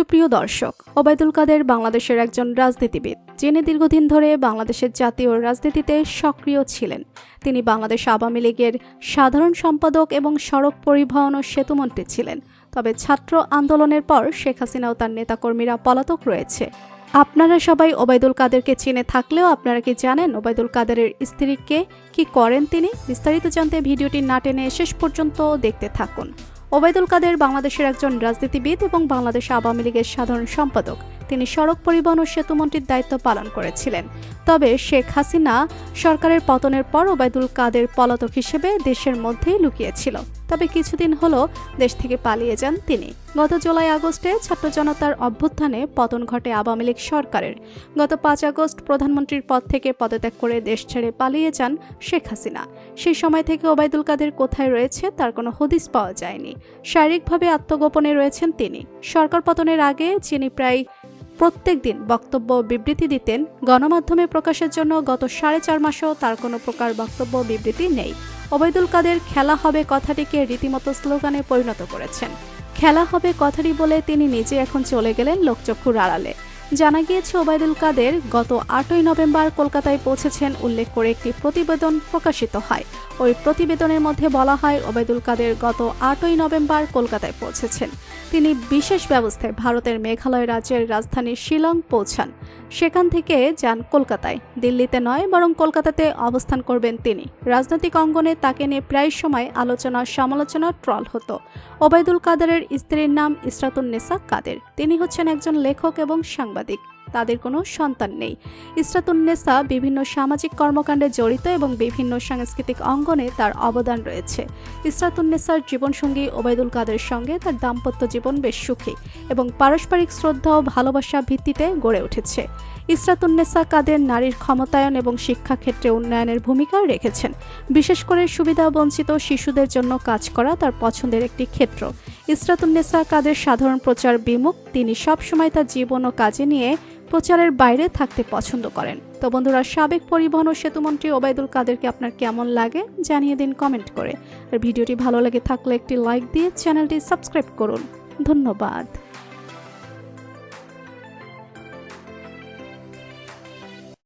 সুপ্রিয় দর্শক, ওবায়দুল কাদের বাংলাদেশের একজন রাজনীতিবিদ। যিনি দীর্ঘদিন ধরে বাংলাদেশের জাতীয় রাজনীতিতে সক্রিয় ছিলেন। তিনি বাংলাদেশ আওয়ামী লীগের সাধারণ সম্পাদক এবং সড়ক পরিবহন ও সেতুমন্ত্রী ছিলেন। তবে ছাত্র আন্দোলনের পর শেখ হাসিনা ও তার নেতাকর্মীরা পলাতক রয়েছে। আপনারা সবাই ওবায়দুল কাদেরকে চিনে থাকলেও আপনারা কি জানেন ওবায়দুল কাদেরের স্ত্রীকে কি করেন তিনি? বিস্তারিত জানতে ভিডিওটি না টেনে শেষ পর্যন্ত দেখতে থাকুন। ওবায়দুল কাদের বাংলাদেশের একজন রাজনীতিবিদ এবং বাংলাদেশ আওয়ামী লীগের সাধারণ সম্পাদক। তিনি সড়ক পরিবহন ও সেতুমন্ত্রীর দায়িত্ব পালন করেছিলেন। তবে শেখ হাসিনা সরকারের পতনের পর ওবায়দুল কাদের পলাতক হিসেবে দেশের মধ্যেই লুকিয়েছিল। তবে কিছুদিন হলো দেশ থেকে পালিয়ে যান তিনি। গত জুলাই আগস্টে ছাত্র জনতার অভ্যুত্থানে পতন ঘটে আওয়ামী লীগ সরকারের। গত পাঁচ আগস্ট প্রধানমন্ত্রীর পদ থেকে পদত্যাগ করে দেশ ছেড়ে পালিয়ে যান শেখ হাসিনা। সেই সময় থেকে ওবায়দুল কাদের কোথায় রয়েছে তার কোনো হদিস পাওয়া যায়নি। শারীরিকভাবে আত্মগোপনে রয়েছেন তিনি। সরকার পতনের আগে যিনি প্রায় প্রত্যেক দিন বক্তব্য বিবৃতি দিতেন গণমাধ্যমে প্রকাশের জন্য গত সাড়ে চার মাসেও তার কোনো প্রকার বক্তব্য বিবৃতি নেই। ওবায়দুল কাদের, খেলা হবে কথাটিকে রীতিমতো স্লোগানে পরিণত করেছেন। খেলা হবে কথাটি বলে তিনি নিজে এখন চলে গেলেন লোকচক্ষুর আড়ালে। জানা গিয়েছে, ওবায়দুল কাদের গত আটই নভেম্বর কলকাতায় পৌঁছেছেন উল্লেখ করে একটি প্রতিবেদন প্রকাশিত হয়। ওই প্রতিবেদনের মধ্যে বলা হয়, ওবায়দুল কাদের গত আটই নভেম্বর কলকাতায় পৌঁছেছেন। তিনি বিশেষ ব্যবস্থায় ভারতের মেঘালয় রাজ্যের রাজধানী শিলং পৌঁছান। সেখান থেকে যান কলকাতায়। দিল্লিতে নয়, বরং কলকাতাতে অবস্থান করবেন তিনি। রাজনৈতিক অঙ্গনে তাকে নিয়ে প্রায় সময় আলোচনা সমালোচনা ট্রল হতো। ওবায়দুল কাদেরের স্ত্রীর নাম ইসরাতুন্নেসা কাদের। তিনি হচ্ছেন একজন লেখক এবং সাংবাদিক। তাদের কোনো সন্তান নেই। ইসরাতুন্নেসা বিভিন্ন সামাজিক কর্মকাণ্ডে জড়িত এবং বিভিন্ন সাংস্কৃতিক অঙ্গনে তার অবদান রয়েছে। ইসরাতুন্নেসার জীবনসঙ্গী ওবায়দুল কাদের সঙ্গে তার দাম্পত্য জীবন বেশ সুখী এবং পারস্পরিক শ্রদ্ধা ও ভালোবাসা ভিত্তিতে গড়ে উঠেছে। ইসরাতুন্নেসা কাদের নারীর ক্ষমতায়ন এবং শিক্ষাক্ষেত্রে উন্নয়নের ভূমিকা রেখেছেন। বিশেষ করে সুবিধা বঞ্চিত শিশুদের জন্য কাজ করা তার পছন্দের একটি ক্ষেত্র। ইসরাতুন্নেসা কাদের সাধারণ প্রচার বিমুখ, তিনি সবসময় তার জীবন ও কাজে নিয়ে প্রচারের বাইরে থাকতে পছন্দ করেন। তো বন্ধুরা, সাবেক পরিবহন ও সেতুমন্ত্রী ওবায়দুল কাদেরকে আপনার কেমন লাগে জানিয়ে দিন কমেন্ট করে। আর ভিডিওটি ভালো লাগে থাকলে একটি লাইক দিয়ে চ্যানেলটি সাবস্ক্রাইব করুন। ধন্যবাদ।